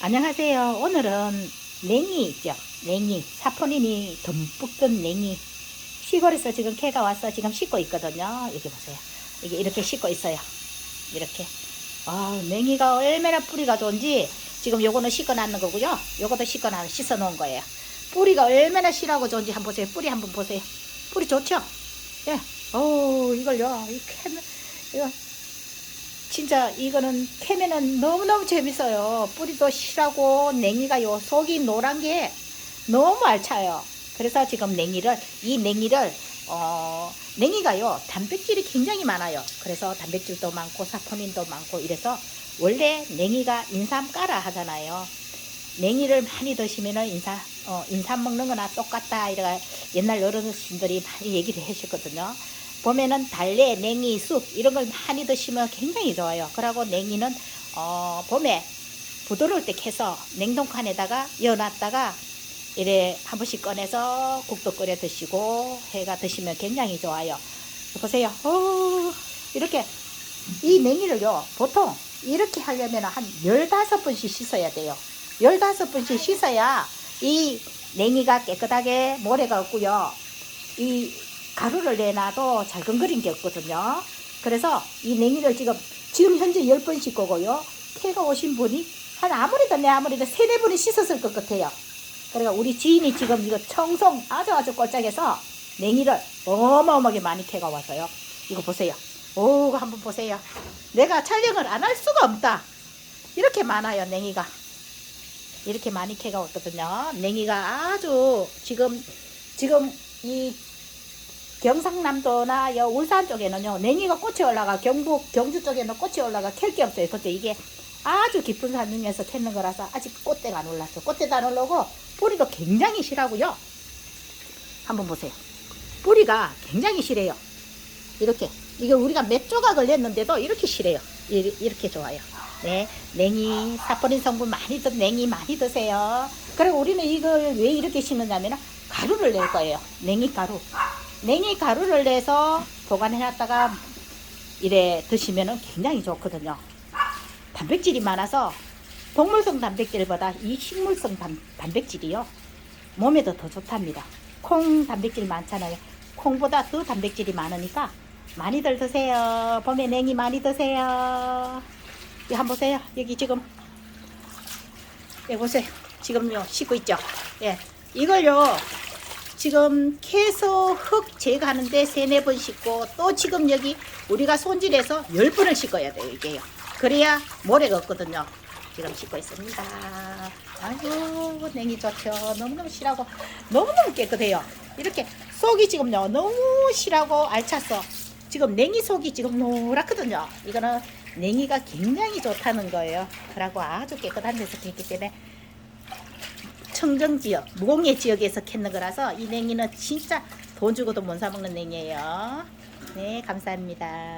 안녕하세요. 오늘은 냉이 있죠. 냉이. 사포닌이 듬뿍 든 냉이. 시골에서 지금 캐가 와서 지금 씻고 있거든요. 여기 보세요. 이게 이렇게 씻고 있어요. 이렇게. 아, 냉이가 얼마나 뿌리가 좋은지 지금 요거는 씻어 놨는 거고요. 요것도 씻어 놔 씻어 놓은 거예요. 뿌리가 얼마나 실하고 좋은지 한번 보세요. 뿌리 한번 보세요. 뿌리 좋죠? 예. 오, 이걸요. 이 캐, 이거 진짜 이거는 캐면은 너무너무 재밌어요. 뿌리도 실하고 냉이가요 속이 노란 게 너무 알차요. 그래서 지금 냉이를 이 냉이를 어 냉이가요 단백질이 굉장히 많아요. 그래서 단백질도 많고 사포닌도 많고 이래서 원래 냉이가 인삼 까라 하잖아요. 냉이를 많이 드시면은 인삼 어, 인삼 먹는 거나 똑같다 이래가 옛날 어르신들이 많이 얘기를 하셨거든요. 보면은 달래, 냉이, 쑥 이런 걸 많이 드시면 굉장히 좋아요. 그리고 냉이는 어, 봄에 부드러울 때 캐서 냉동칸에다가 여놨다가 이래 한 번씩 꺼내서 국도 끓여 드시고 해가 드시면 굉장히 좋아요. 보세요. 어, 이렇게 이 냉이를요 보통 이렇게 하려면 한 15번씩 씻어야 돼요. 15번씩 씻어야 이 냉이가 깨끗하게 모래가 없고요. 이 가루를 내놔도 잘근거린 게 없거든요. 그래서 이 냉이를 지금 지금 현재 10번 씻고고요. 캐가 오신 분이 한 아무래도 내 아무래도 세네 번이 씻었을 것 같아요. 그러니까 우리 지인이 지금 이거 청송 아주 아주 꼴짝해서 냉이를 어마어마하게 많이 캐가 와서요. 이거 보세요. 오, 한번 보세요. 내가 촬영을 안 할 수가 없다. 이렇게 많아요, 냉이가. 이렇게 많이 캐가 왔거든요. 냉이가 아주 지금 지금 이 경상남도나 여 울산 쪽에는요 냉이가 꽃이 올라가 경북 경주 쪽에는 꽃이 올라가 캘게 없어요. 근데 이게 아주 깊은 산 중에서 캐는 거라서 아직 꽃대가 안 올랐어. 꽃대도 안 올라오고 뿌리도 굉장히 실하고요. 한번 보세요. 뿌리가 굉장히 실해요. 이렇게 이게 우리가 몇 조각을 냈는데도 이렇게 실해요. 이- 이렇게 좋아요. 네, 냉이 사포닌 성분 많이 든 냉이 많이 드세요. 그리고 우리는 이걸 왜 이렇게 심느냐면 가루를 낼 거예요. 냉이 가루. 냉이 가루를 내서 보관해 놨다가 이래 드시면은 굉장히 좋거든요. 단백질이 많아서 동물성 단백질보다 이 식물성 단, 단백질이요 몸에도 더 좋답니다. 콩 단백질 많잖아요. 콩보다 더 단백질이 많으니까 많이들 드세요. 봄에 냉이 많이 드세요. 여기 한번 보세요. 여기 지금 여기 보세요. 지금요 씻고 있죠. 예, 이걸요 지금 캐서 흙 제거하는데 세네 번 씻고 또 지금 여기 우리가 손질해서 열 번을 씻어야 돼요 이게요. 그래야 모래가 없거든요. 지금 씻고 있습니다. 아이고 냉이 좋죠. 너무너무 실하고 너무너무 깨끗해요. 이렇게 속이 지금요 너무 실하고 알찼어. 지금 냉이 속이 지금 노랗거든요. 이거는 냉이가 굉장히 좋다는 거예요. 그러고 아주 깨끗한 데서 캤기 때문에 청정 지역, 무공예 지역에서 캤는 거라서 이 냉이는 진짜 돈 주고도 못 사 먹는 냉이에요. 네, 감사합니다.